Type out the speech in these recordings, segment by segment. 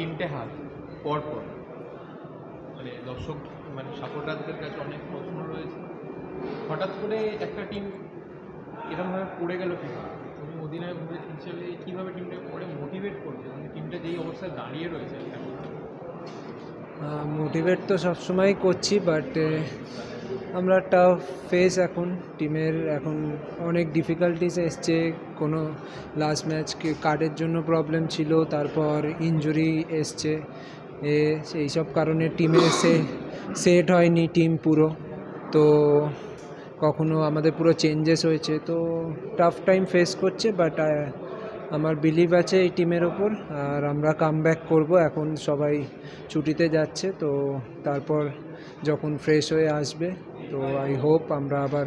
তিনটে হাত, পরপর। মানে দর্শক মানে সাপোর্টারদের কাছে অনেক প্রশ্ন রয়েছে। হঠাৎ করে একটা টিম এরকমভাবে পড়ে গেল কি তুমি অধিনায়ক হিসেবে কীভাবে টিমটাকে পরে মোটিভেট করবে? মানে টিমটা যেই অবস্থায় দাঁড়িয়ে রয়েছে মোটিভেট তো সবসময় করছি বাট আমরা টাফ ফেস এখন টিমের এখন অনেক ডিফিকাল্টিস এসছে। কোনো লাস্ট ম্যাচ কার্ডের জন্য প্রবলেম ছিল, তারপর ইনজুরি এসছে। এ সেই সব কারণে টিমে সে সেট হয়নি টিম পুরো। তো কখনো আমাদের পুরো চেঞ্জেস হয়েছে। তো টাফ টাইম ফেস করছে বাট আমার বিলিভ আছে এই টিমের ওপর, আর আমরা কাম ব্যাক করব। এখন সবাই ছুটিতে যাচ্ছে, তো তারপর যখন ফ্রেশ হয়ে আসবে, তো আই হোপ আমরা আবার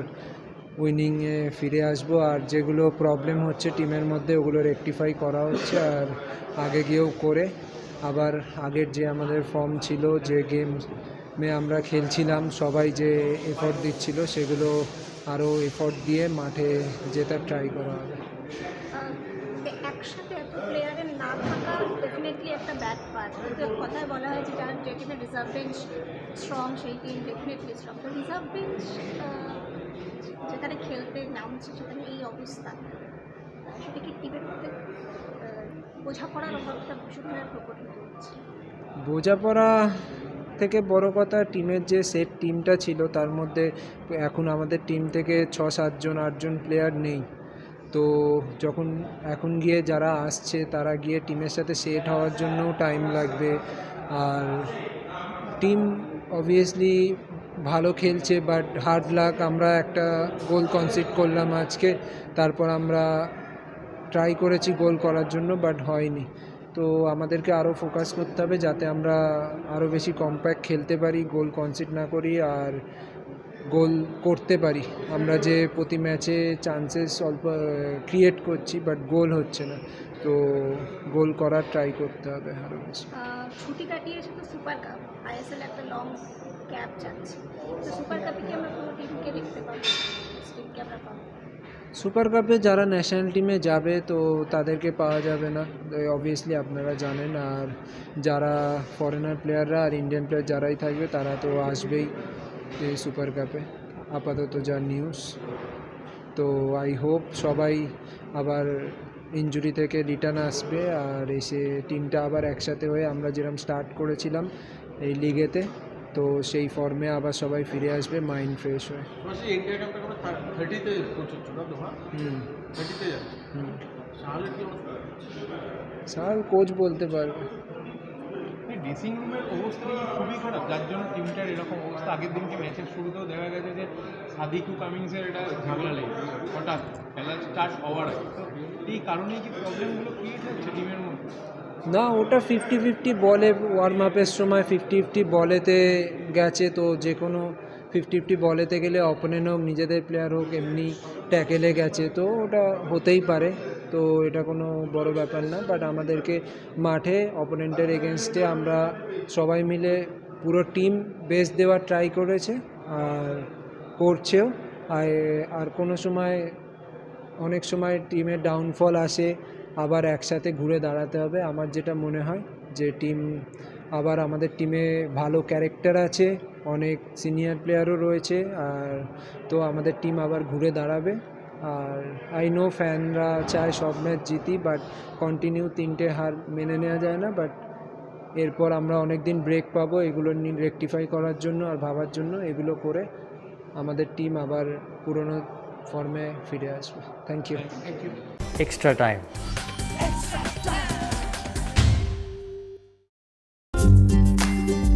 উইনিংয়ে ফিরে আসব। আর যেগুলো প্রবলেম হচ্ছে টিমের মধ্যে, ওগুলো রেকটিফাই করা হচ্ছে। আর আগে গিয়েও করে, আবার আগের যে আমাদের ফর্ম ছিল, যে গেমে আমরা খেলছিলাম, সবাই যে এফর্ট দিচ্ছিল, সেগুলো আরও এফর্ট দিয়ে মাঠে যেতে ট্রাই করা হবে আহ, একসাথে এত প্লেয়ারের না থাকা ডেফিনেটলি একটা ব্যাড পার্ট কথায় বলা হয়েছে যার যে টিমের রিজার্ভ বেঞ্চ স্ট্রং সেই টিম ডেফিনেটলি স্ট্রং তো রিজার্ভ বেঞ্চ যেখানে খেলতে নামছে সেখানে এই অবস্থা। আহ, সেটা কি টিমের মধ্যে বোঝাপড়ার অভাবটা ভূষণের প্রকটিত হচ্ছে বোঝাপড়া থেকে বড় কথা টিমের যে সেট টিমটা ছিল তার মধ্যে এখন আমাদের টিম থেকে ছ সাতজন আটজন প্লেয়ার নেই। তো যখন এখন গিয়ে যারা আসছে, তারা গিয়ে টিমের সাথে সেট হওয়ার জন্যও টাইম লাগবে। আর টিম অবভিয়াসলি ভালো খেলছে বাট হার্ড লাক আমরা একটা গোল কনসিড করলাম আজকে। তারপর আমরা ট্রাই করেছি গোল করার জন্য বাট হয়নি। তো আমাদেরকে আরও ফোকাস করতে হবে, যাতে আমরা আরও বেশি কম্প্যাক্ট খেলতে পারি গোল কনসিড না করি। আর গোল করতে পারি। আমরা যে প্রতি ম্যাচে চান্সেস অল্প ক্রিয়েট করছি বাট গোল হচ্ছে না। তো গোল করার ট্রাই করতে হবে আরও বেশি। ছুটি কাটিয়ে এসে তো সুপার কাপ আইএসএল একটা লং ক্যাপ যাচ্ছে। তো সুপার কাপে কি আমরা কোনো টিমকে দেখতে পাবো? টিমকে আমরা পাবো? সুপার কাপে যারা ন্যাশনাল টিমে যাবে তো তাদেরকে পাওয়া যাবে না। অবভিয়াসলি আপনারা জানেন আর যারা ফরেনার প্লেয়াররা আর ইন্ডিয়ান প্লেয়ার যারাই থাকবে তারা তো আসবেই। এই সুপার কাপে আপাতত যা নিউজ তো আই হোপ সবাই আবার ইনজুরি থেকে রিটার্ন আসবে আর এসে টিমটা আবার একসাথে হয়ে আমরা যেরকম স্টার্ট করেছিলাম এই লিগেতে তো সেই ফর্মে আবার সবাই ফিরে আসবে মাইন্ড ফ্রেশ হয়ে। স্যার কোচ বলতে পারবে। ড্রেসিং রুমের অবস্থা খুবই খারাপ? যার জন্য টিমটার এরকম অবস্থা। আগের দিনকে ম্যাচের শুরুতেও দেখা গেছে যে সাদিকু কামিংসের এটা ঝামেলা লেগেছে। হঠাৎ খেলা স্টার্ট হওয়ার আগে। তো এই কারণেই কি প্রবলেমগুলো ক্রিয়েট হচ্ছে টিমের মধ্যে? না, ওটা ফিফটি ফিফটি বলে ওয়ার্ম আপের সময় ফিফটি ফিফটি বলেতে গেছে। তো যে কোনো ফিফটি ফিফটি বলেতে গেলে অপোনেন্ট হোক, নিজেদের প্লেয়ার হোক, এমনি ট্যাকেলে গেছে। তো ওটা হতেই পারে। তো এটা কোনো বড় ব্যাপার না। বাট আমাদেরকে মাঠে অপোনেন্টের এগেনস্টে আমরা সবাই মিলে পুরো টিম বেস দেওয়ার ট্রাই করেছে আর করছেও। আর আর কোনো সময়, অনেক সময় টিমের ডাউনফল আসে, আবার একসাথে ঘুরে দাঁড়াতে হবে। আমার যেটা মনে হয় যে টিম আবার আমাদের টিমে ভালো ক্যারেক্টার আছে, অনেক সিনিয়র প্লেয়ারও রয়েছে, আর তো আমাদের টিম আবার ঘুরে দাঁড়াবে। আর আই নো ফ্যানরা চায় সব ম্যাচ জিতি বাট কন্টিনিউ তিনটে হার মেনে নেওয়া যায় না বাট এরপর আমরা অনেক দিন ব্রেক পাবো, এগুলো নিয়ে রেকটিফাই করার জন্য আর ভাবার জন্য, এগুলো করে আমাদের টিম আবার পুরনো ফর্মে ফিরে আসবে। Thank you thank you extra time.